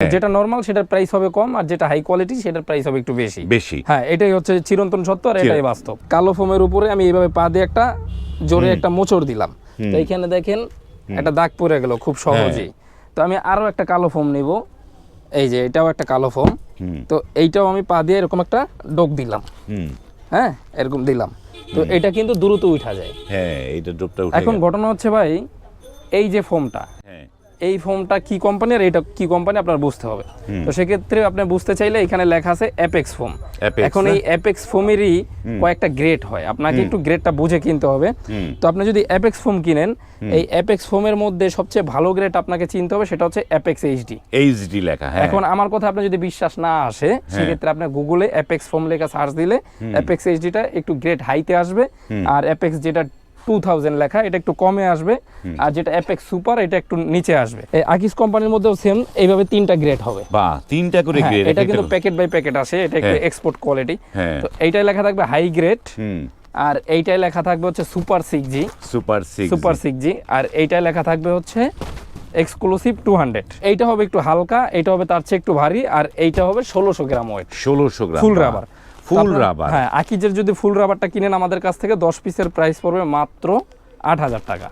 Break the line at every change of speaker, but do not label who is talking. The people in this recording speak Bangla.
হ্যাঁ।
যেটা নর্মাল সেটার প্রাইস হবে কম আর যেটা হাই কোয়ালিটি সেটার প্রাইস হবে একটু বেশি।
বেশি।
হ্যাঁ এটাই হচ্ছে চিরন্তন সত্য আর এটাই বাস্তব। কালো ফোমের উপরে আমি এইভাবে পা দিয়ে একটা জোরে একটা মোচড় দিলাম। তো এইখানে দেখেন একটা দাগ পড়ে গেল খুব সহজেই। তো আমি আরও একটা কালো ফোম নিব। এই যে এটাও একটা কালো ফোম তো এইটাও আমি পা দিয়ে এরকম একটা ডোক দিলাম। হ্যাঁ এরকম দিলাম। তো এটা কিন্তু দ্রুত উঠা যায়।
হ্যাঁ এইটা ডোপটা উঠে
এখন ঘটনা হচ্ছে ভাই এই যে ফোমটা
হ্যাঁ।
এই ফোমটা কি কোম্পানি আর এটা কি কোম্পানি আপনার বুঝতে হবে। তো সেক্ষেত্রে আপনি বুঝতে চাইলে এখানে লেখা আছে অ্যাপেক্স ফোম
Apex,
এখন এই অ্যাপেক্স ফোমেরই কয়েকটা গ্রেড হয়। আপনাকে একটু গ্রেডটা বুঝে কিনতে হবে। তো আপনি যদি অ্যাপেক্স ফোম কিনেন এই অ্যাপেক্স ফোমের মধ্যে সবচেয়ে ভালো গ্রেড আপনাকে চিনতে হবে সেটা হচ্ছে অ্যাপেক্স এইচডি
এইচডি লেখা হ্যাঁ।
এখন আমার কথা আপনি যদি বিশ্বাস না আসে সেক্ষেত্রে আপনি গুগলে অ্যাপেক্স ফোম লেখা সার্চ দিলে অ্যাপেক্স এইচডিটা একটু গ্রেড হাইতে আসবে। আর অ্যাপেক্স যেটা টু থাউজেন্ড লেখা এটা একটু কমে আসবে। আর যেটা অ্যাপেক্স সুপার এটা একটু নিচে আসবে। আকিস কোম্পানির মধ্যেও সেম এইভাবে তিনটা গ্রেড হবে।
বাহ তিনটা করে
হ্যাঁ,
গ্রেড
এটা কিন্তু প্যাকেট বাই প্যাকেট আসে এটা একটু
হ্যাঁ।
এক্সপোর্ট কোয়ালিটি
হ্যাঁ।
তো এইটাই লেখা থাকবে হাই গ্রেড আর এইটাই লেখা থাকবে হচ্ছে super six G
super six
super six G আর এইটাই লেখা থাকবে হচ্ছে এক্সক্লুসিভ টু হান্ড্রেড এইটা হবে একটু হালকা এইটা হবে তার চেয়ে একটু ভারী আর এইটা হবে ষোলোশো গ্রাম ওয়েট
ষোলোশো গ্রাম
ফুল রাবার
ফুল রাবার।
হ্যাঁ আকিজের যদি ফুল রাবারটা কিনেন আমাদের কাছ থেকে দশ পিসের প্রাইস পড়বে মাত্র আট হাজার টাকা।